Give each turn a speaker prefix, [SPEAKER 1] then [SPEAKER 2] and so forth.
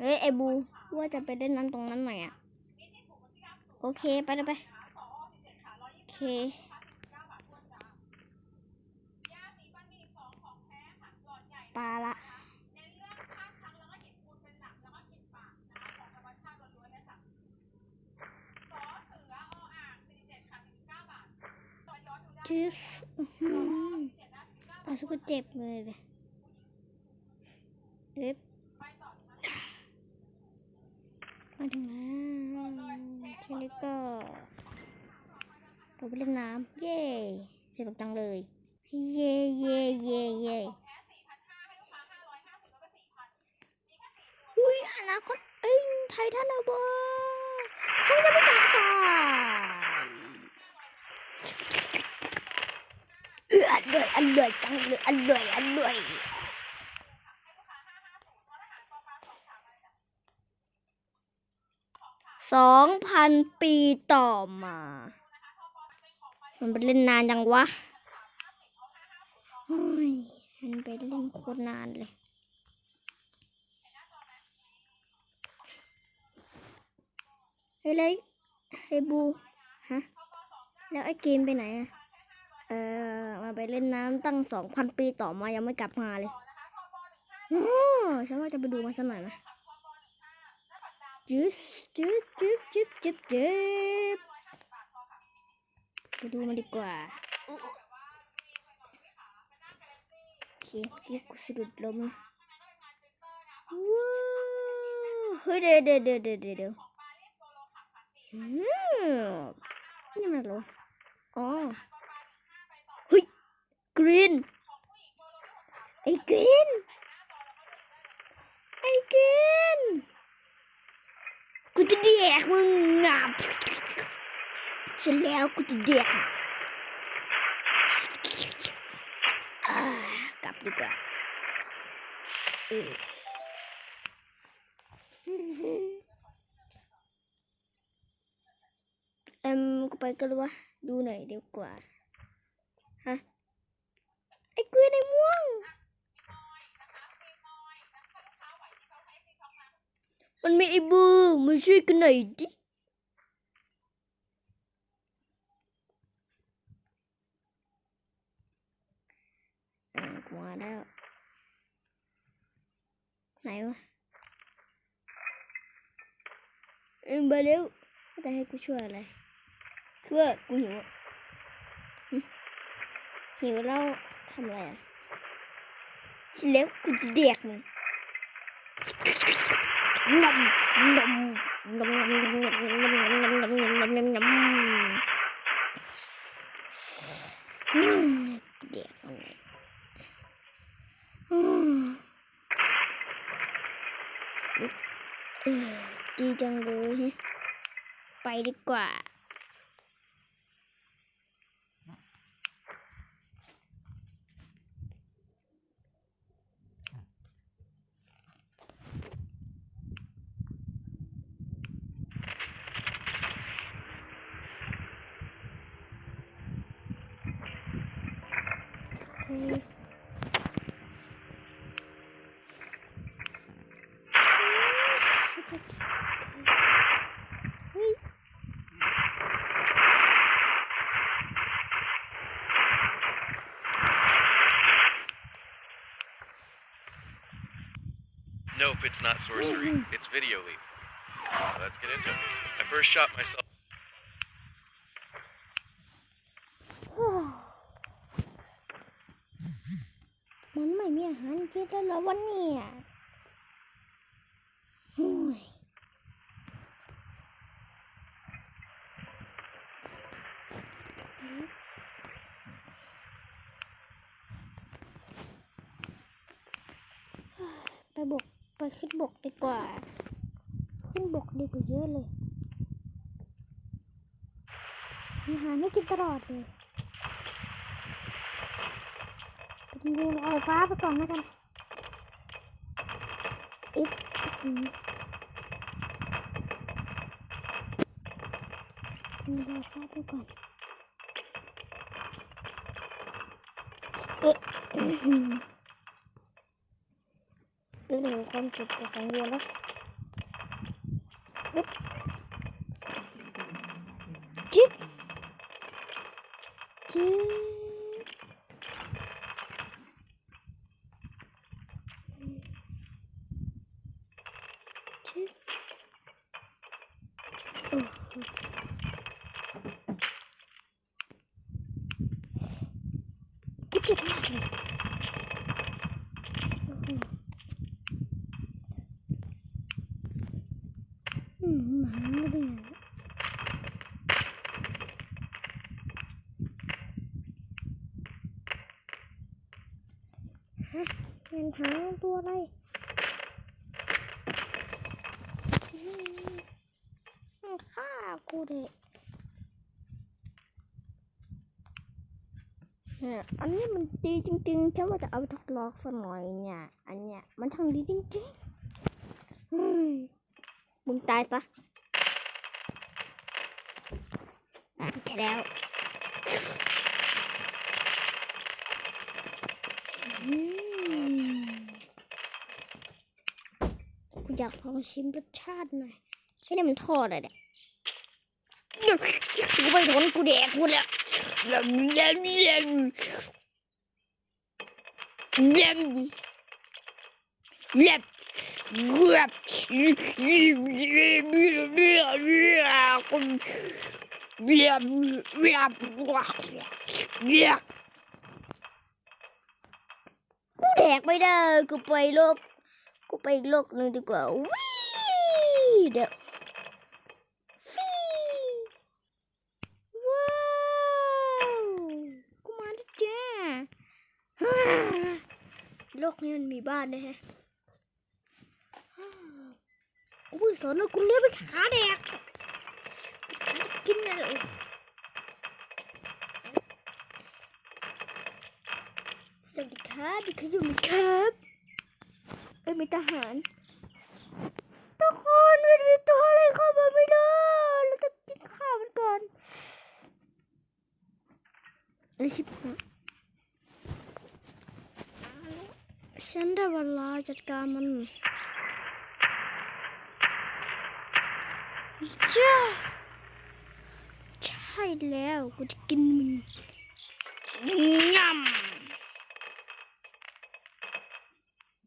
[SPEAKER 1] เอ้ยไอบูว่าจะไปเล่นน้ำตรงนั้นหน่อยอะ โอเคไปเลยไป โอเคปลาละจิ๊บอื้อหือเอาสุกเจ็บเลยเลยเล็บ มาถึงแล้วทีนี้ก็เราไปเล่นน้ำเย้สนุกจังเลย เย้เย้เย้เย้อุ้ยอนาคตเอ้ยไททันอะบอฉันจะไม่ตายเอออร่อยอร่อยจังเลยอร่อยอร่อย สองพันปีต่อมา มันไปเล่นนานจังวะฮ้ยมันไปเล่นโคตรนานเลย เฮ้ยเลยเฮ้ยบู ฮะ แล้วไอ้เกมไปไหนอะเออมาไปเล่นน้ำตั้งสองพันปีต่อมายังไม่กลับมาเลย โอ้ฉันว่าจะไปดูมันสักหน่อยนะ จึ๊บจึ๊บจึ๊บจึ๊บจึ๊บจึ๊บไปดูมันดีกว่าโอเคเมื่กูสะดุดล้มว้าวเฮ้ยเดี๋ยวเดี๋ยวเดี๋ยวเดี๋ยวเดี๋ยวอืมนี่มันอะไรอ๋อเฮ้ยกรีนไอ้กรีนไอ้กรีน จะเด็กมึงงับฉันแล้วกูจะเด็กอ่ากลับดีกว่าเอ็มกูไปกันเลยวะดูหน่อยดีกว่าฮะไอ้กล้ยในม่วง มันมีไอ้บูมาช่วยกันหน่อยดิกูมาแล้ว ไหนวะเอ็มไปเร็วจะให้กูช่วยอะไรคือว่ากูหิวหิวแล้วทำอะไรอะฉันแล้วกูจะเด็กมึง นมนมนมนมนมนมนมนมนมนม ย
[SPEAKER 2] Nope, it's not sorcery. It's video leap. Let's get into it. I first shot myself.
[SPEAKER 1] ไม่มีอาหารกินแล้วเหรอวันนี้โอ้ยไปบกไปขึ้นบกดีกว่า ขึ้นบกดีกว่าเยอะเลยมีอาหารให้กินตลอดเลย จริงๆเอาฟ้าไปก่อนแล้วกันอีกเอาฟ้าไปก่อนเอ๊ะดูหนึ่งคมจุดของวัวแล้วจิ๊บจิ๊บ Git git git. Hả? Ngành tháo tua đây. ฆ่เด็เนี่ยอันนี้มันดีจริงๆฉันว่าจะเอาไปทดลองสักหน่อยเนี่ย อันเนี้ยมันช่างดีจริงๆมึงตายซะอะใช่แล้วอืมกูอยากลองชิมรสชาติหน่อยไอ้นี่มันทอดอะไรเนี่ย กูไปโดนกูแดกกูแล้วแลมแลมแลมแลมแลมกูแบบเบียบเบียบว้าเบียบกูแดกไม่ได้กูไปโลกกูไปโลกนึงดีกว่าวิ บ้านนะฮะกูเพิ่สอนแล้วกูเลี้ยไปหาแดกกินอะไรสวัสดีครับดิฉันอยู่ไหมครับเอ้ยมีทหารทุกคนมันมีตัวอะไรเข้ามาไม่ได้เราต้องกินข้าวมันก่อนอะไรชิบหาย ฉันได้เวลาจัดการมันย่าใช่แล้ว กูจะกินมันงำ